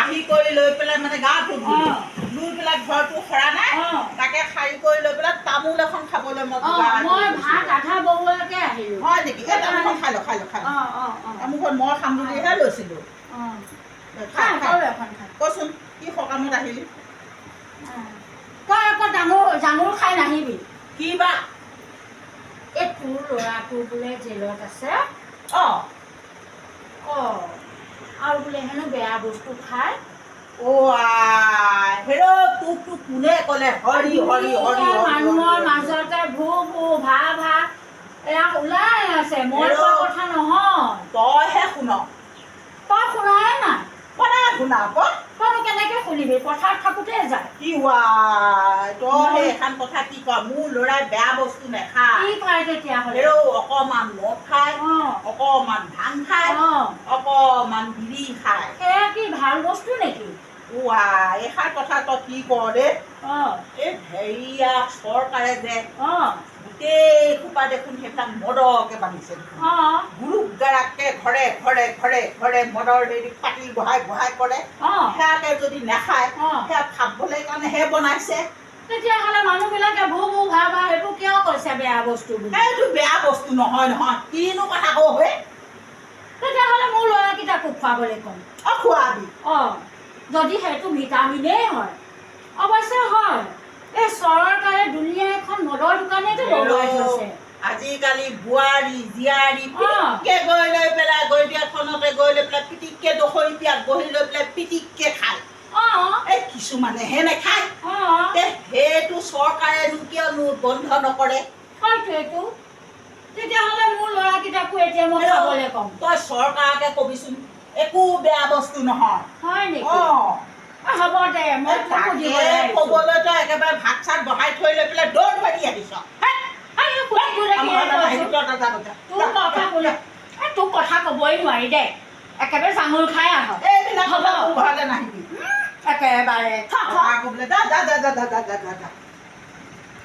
আহি কৰি লৈ পেলাই মানে গা ধুলো ধুই পেলাই ঘৰটো সৰা নাই তাকে সাৰি কৰি লৈ পেলাই তামোল এখন খাবলৈ মই মই ভাত আধা বহুলৈকে আহিলো হয় নেকি খাই লো খাই লো খাই লো তামোলখন মই সামগ্ৰীহে লৈছিলো কচোন কি সকামত আহিলি জামুৰ খাই নাহিবি। কি বা? এই তোৰ ল'ৰাটো বোলে জেলত আছে। অঁ। অঁ। আৰু বোলে হেনো বেয়া বস্তু খায়। অ' আই হেৰ' তোক তোক কোনে ক'লে? হৰি হৰি হৰি হৰি মানুহৰ হৰি। মাজতে ভূ ভূ ভা ভা এয়া ওলাই আছে। মই হেৰৌ। কোৱা কথা নহয়। তইহে শুন। তই শুনাই নাই? কোনে শুনা শুনিবি পথাৰত থাকোঁতে যায়। কি তই সেই এখন কথা কি কোৱা মোৰ ল'ৰাই বেয়া বস্তু নেখায়। কি পায় তেতিয়াহ'লে? হেৰৌ অকণমান মদ খায় অকণমান ভাং খায় অকণমান বিড়ি খায়। সেয়া কি ভাল বস্তু নেকি? ৱাই এইষাৰ কথা তই কি কৰ অঁ। এই হেৰিয়া চৰকাৰে যে গোটেই সোপা দেখোন সেইবিলাক মদকে বান্ধিছে দেখোন। গুৰু গাৰাকে ঘৰে ঘৰে ঘৰে ঘৰে মদৰ হেৰি পাতি বহাই বহাই কৰে। সেয়াকে যদি নাখায় সেয়া খাবলৈ কাৰণেহে বনাইছে। তেতিয়াহ'লে মানুহবিলাকে ভূ ভূ ভা ভা সেইটো কিয় কৈছে বেয়া বস্তু বুলি? সেইটো বেয়া বস্তু নহয় নহয়। কিনো কথা কওঁ হে? তেতিয়াহ'লে মোৰ ল'ৰাকেইটাকো খুৱাবলৈ ক'ম। অ খোৱাবি। অঁ। যদি সেইটো ভিটামিনেই হয়। অৱশ্যে হয়। এই চৰকাৰে দুনীয়া এখন মদৰ থৈছে আজিকালি বোৱাৰী জীয়াৰী পিটিককে গৈ লৈ পেলাই গৈ দিয়াখনতে গৈ লৈ পেলাই পিটিককে দখৰি পিয়াত বহি লৈ পেলাই পিটিককে খায়। এই কিছুমানেহে নেখায়। সেইটো চৰকাৰেনো কিয়নো বন্ধ নকৰে? সেইটোৱেতো তেতিয়াহ'লে মোৰ ল'ৰাকেইটাকো এতিয়া মই খাবলৈ ক'ম। তই চৰকাৰকে কবিচোন একো বেয়া বস্তু নহয়। হয় নেকি? অ। হ'ব দে মই। ক'বলৈ তই একেবাৰে ভাত চাত বহাই থৈ লৈ পেলাই দৌৰ মাৰি আহিছ। তোৰ কথা ক'লে তোৰ কথা ক'বই নোৱাৰি দেই একেবাৰে চাঙুল খাই আহ। একেবাৰে।